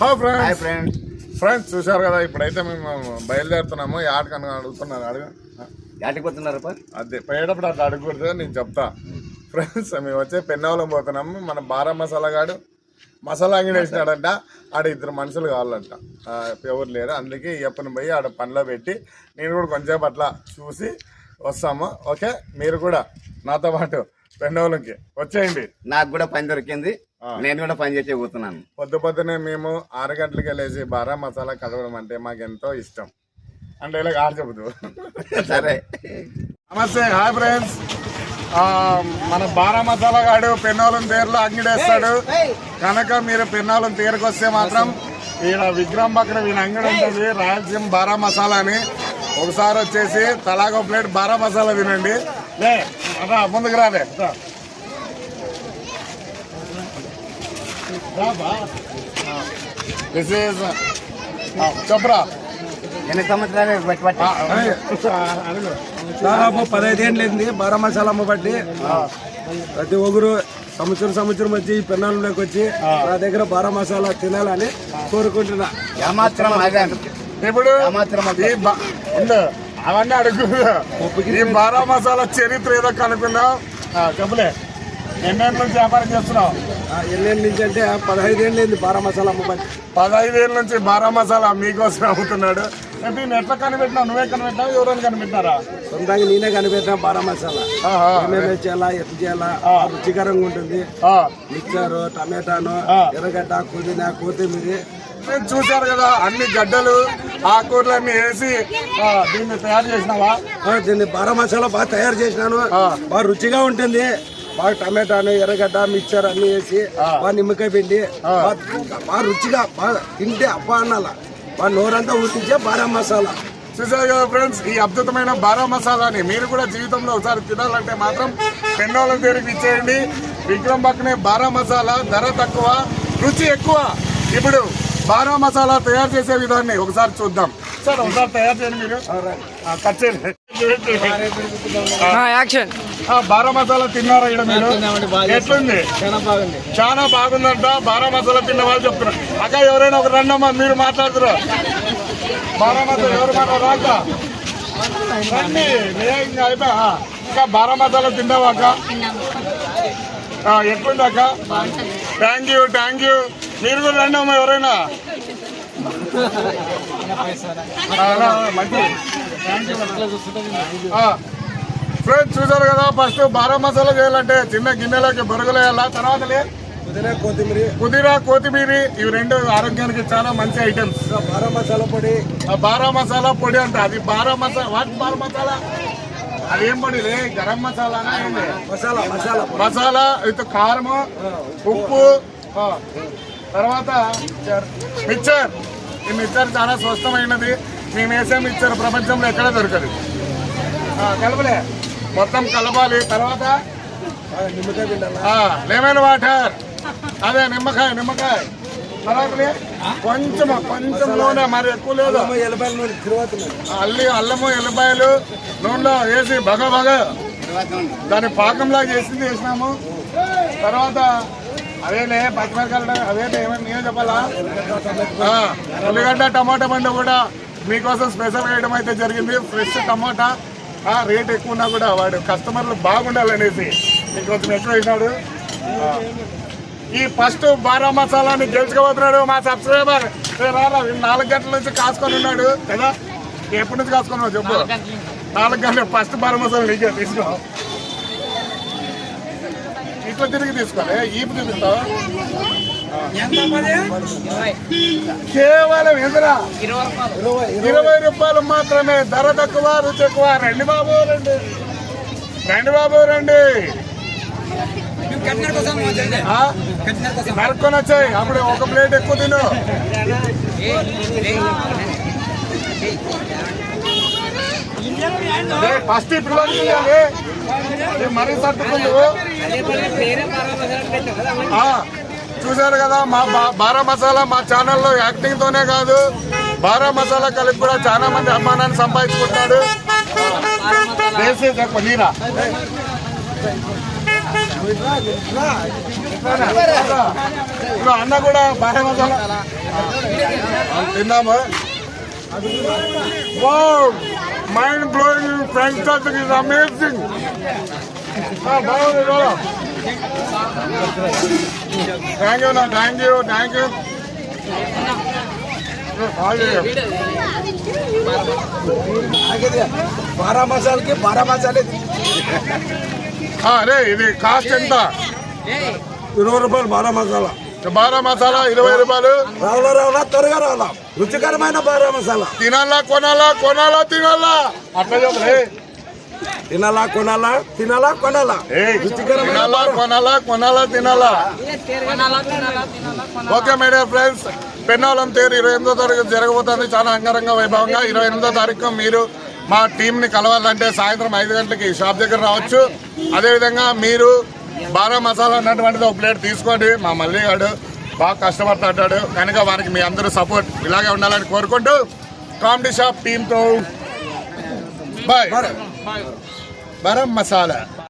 Hi hi friends friends చూశారు కదా ఇప్పుడైతే మేము బయలుదేరుతున్నాము. యాడకని అడుగుతున్నారు అడుగు. యాటికి పోతున్నారు పా. అదే పోయేటప్పుడు అట్లా అడగకూడదు నేను చెప్తా. ఫ్రెండ్స్ మేము వచ్చే పెన్నవలం పోతున్నాము. మన బారా మసాలా గాడు మసాలా అంగడి వేసినాడంట. ఆడ ఇద్దరు మనుషులు కావాలంట. ఎవరు లేరు. అందుకే ఈ అప్పని పోయి ఆడ పనిలో పెట్టి నేను కూడా కొంచెం అట్లా చూసి వస్తాము. ఓకే? మీరు కూడా నాతో పాటు పెన్నవలంకి వచ్చేయండి. నాకు కూడా పని దొరికింది. నేను కూడా పని చేసే పోతున్నాను. పొద్దు పొద్దునే మేము ఆరు గంటలకి వెళ్ళేసి బారా మసాలా కలవడం అంటే మాకు ఎంతో ఇష్టం. అంటే ఇలా ఆరు చెబుతూ. సరే. నమస్తే హాయ్ ఫ్రెండ్స్. ఆ, మన బారా మసాలా గాడు పెన్నోలం తీరులో అంగడేస్తాడు. కనుక మీరు పెన్నోలం తీరుకొస్తే మాత్రం ఈయన విగ్రహం పక్కన వీళ్ళ అంగడి ఉంటుంది రాయలసీమ బారా మసాలా అని ఒకసారి వచ్చేసి తలాగో ప్లేట్ బారా మసాలా తినండి. లే అదా ముందుకు రాలే. రా. రా బా. ఆ, this is, ఆ, చెప్పురా ఎన్ని సంవత్సరాలు. దాదాపు పదహైదేళ్ళైంది బారా మసాలా అమ్మ బట్టి ప్రతి ఒక్కరు సంవత్సరం సంవత్సరం వచ్చి ఈ పెన్నాళ్ళలోకి వచ్చి నా దగ్గర బారా మసాలా తినాలని కోరుకుంటున్నా. ఏమాత్రం ఇప్పుడు అవన్నీ అడుగు. ఈ బారా మసాలా చరిత్ర ఏదో కనుక్కున్నావు ఆ, చెప్పులే. ఎన్నేళ్ళ నుంచి వ్యాపారం చేస్తున్నావు? ఆ, ఎన్నేళ్ళ నుంచి అంటే పదహైదేళ్ళైంది బారా మసాలా అమ్మ బట్టి పదహైదేళ్ళ నుంచి బారా మసాలా మీకోసం అమ్ముతున్నాడు. నేను ఎట్లా కనిపెట్టినావు? నువ్వే కనిపెట్టినావు? ఎవరైనా కనిపెట్టారా సొంతంగా నేనే కనిపెట్టిన బారా మసాలా. ఏమేమి చేయాలా ఎట్లా చేయాలా రుచికరంగా ఉంటుంది. ఆ, మిక్చర్ టమాటాను. ఎర్రగడ్డ పుదీనా కొత్తిమీర. మీరు చూశారు కదా అన్ని గడ్డలు ఆకూరలన్నీ వేసి దీన్ని తయారు చేసినావా? దీన్ని బారా మసాలా బాగా తయారు చేసినాను. బాగా రుచిగా ఉంటుంది. బాగా టమాటాను ఎర్రగడ్డ మిక్చర్ అన్ని వేసి బాగా నిమ్మకాయ పిండి. బాగా రుచిగా బాగా తింటే అప్ప అన్నాల. బాగా నోరంతా ఉట్టించే బారా మసాలా. చూసారు కదా ఫ్రెండ్స్ ఈ అద్భుతమైన బారా మసాలాని మీరు కూడా జీవితంలో ఒకసారి తినాలంటే మాత్రం పెన్నోళ్ళ దగ్గరికి ఇచ్చేయండి. విక్రమ్ పక్కనే బారా మసాలా ధర తక్కువ రుచి ఎక్కువ. ఇప్పుడు బారా మసాలా తయారు చేసే విధాన్ని ఒకసారి చూద్దాం. సార్ ఒకసారి తయారు చేయండి మీరు. కట్ చేయండి. యాక్షన్. ఆ, బారా మసాలా తిన్నారా ఇక్కడ మీరు? ఎట్లుంది? చాలా బాగుంది. చాలా బాగుందంట బారా మసాలా తిన్న వాళ్ళు చెప్తున్నారు. అక్క ఎవరైనా ఒక రండమ్మా మీరు మాట్లాడుతున్నారు బారా మసాలా ఎవరు మాట్లాడరా అక్క? రండి ఇంకా అయిపోయా. ఆ, ఇంకా బారా మసాలా తిన్నావా అక్క? ఆ, ఎట్లుంది అక్క? థ్యాంక్ యూ థ్యాంక్ యూ మీరు కూడా రండి అమ్మా ఎవరైనా? ఆ, రా, మంచి. ఫ్రెండ్స్ చూసారు కదా ఫస్ట్ బారా మసాలా చేయాలంటే చిన్న గిన్నెలోకి బొరుగులు వేయాలా? తర్వాత కొత్తిమీర. పుదీనా కొత్తిమీర ఇవి రెండు ఆరోగ్యానికి చాలా మంచి ఐటమ్స్. బారా మసాలా పొడి. ఆ బారా మసాలా పొడి అంట. అది బారా మసాలా వాట్ బారా మసాలా? అది ఏం పొడి రే గరం మసాలా మసాలా మసాలా. మసాలా విత్ కారము ఉప్పు. తర్వాత మిక్చర్. ఈ మిక్చర్ చాలా స్వస్థమైనది. మేము వేసే మిక్చర్ ప్రపంచంలో ఎక్కడ దొరకదు. కలపలే. మొత్తం కలపాలి. తర్వాత? Lemon water. అదే నిమ్మకాయ నిమ్మకాయ. తర్వాత కొంచెం కొంచెం నూనె మరి ఎక్కువ లేదు. అల్లి అల్లము ఎల్లిపాయలు నూనెలో వేసి బగ బగ దాన్ని పాకంలాగా చేసింది వేసినాము తర్వాత అదేలే పచ్చిమిరకాయలు అదేలే ఏమైనా నేను చెప్పాలా? ఉల్లిగడ్డ టమాటా బండి కూడా మీకోసం స్పెషల్ ఐటమ్ అయితే జరిగింది. ఫ్రెష్ టమాటా. ఆ, రేట్ ఎక్కువ ఉన్నా కూడా వాడు కస్టమర్లు బాగుండాలనేసి మీకు కొంచెం ఎక్కువ వేసినాడు. ఈ ఫస్ట్ బారా మసాలాని గెలుచుకోబోతున్నాడు మా సబ్స్క్రైబర్. నాలుగు గంటల నుంచి కాసుకొని ఉన్నాడు. కదా? ఎప్పటి నుంచి కాసుకున్నావు చెప్పు. నాలుగు గంటలు ఫస్ట్ బారా మసాలా నీకే తీసుకో. ఇట్లా తిరిగి తీసుకోలే ఈపు చూపిస్తావు? కేవలం ఎదురా ఇరవై రూపాయలు. మాత్రమే ధర తక్కువ రుచి ఎక్కువ రండి బాబు రండి. రండి బాబు రండి? నరుక్కొని వచ్చాయి. అప్పుడు ఒక ప్లేట్ ఎక్కువ తిను. ఫస్ట్. ఏ, మరీ ఆ, చూశారు కదా మా బారా మసాలా మా ఛానల్లో యాక్టింగ్ తోనే కాదు బారా మసాలా కలిపి కూడా చాలా మంది అభిమానాన్ని సంపాదించుకుంటాడు ఇప్పుడు అన్న కూడా బారా మసాలా. తిన్నాము. మైండ్ బ్లోయింగ్ ఫ్రెండ్స్ అమేజింగ్ బాగుంది థ్యాంక్ యూ నా thank you thank you bara మసాలకి bara మసాలే అరే ఇది కాస్ట్ ఎంత ఇరవై రూపాయలు బారా మసాలా బారా మసాలా ఇరవై రూపాయలు రావాలా రావాలా త్వరగా రావాలా రుచికరమైన బారా మసాలా తినాలా కొనాలా కొనాలా తినాలా అట్లా చెప్పలే తినాలా కొనాలా? తినాలా కొనాలా? తినాలా కొనాలా కొనాలా తినాలా? ఓకే మేడం ఫ్రెండ్స్ పెన్నాలం తేరు ఇరవై ఎనిమిదో తారీఖు జరగబోతుంది. చాలా అంగరంగ వైభవంగా ఇరవై ఎనిమిదో తారీఖు మీరు మా టీంని కలవాలంటే సాయంత్రం ఐదు గంటలకి షాప్ దగ్గర రావచ్చు. అదేవిధంగా మీరు బారా మసాలా అన్నటువంటిది ఒక ప్లేట్ తీసుకోండి. మా మల్లిగాడు బాగా కష్టపడుతుంటాడు కనుక వారికి మీ అందరూ సపోర్ట్ ఇలాగే ఉండాలని కోరుకుంటూ కామెడీ షాప్ టీంతో బాయ్. బరం మసాలా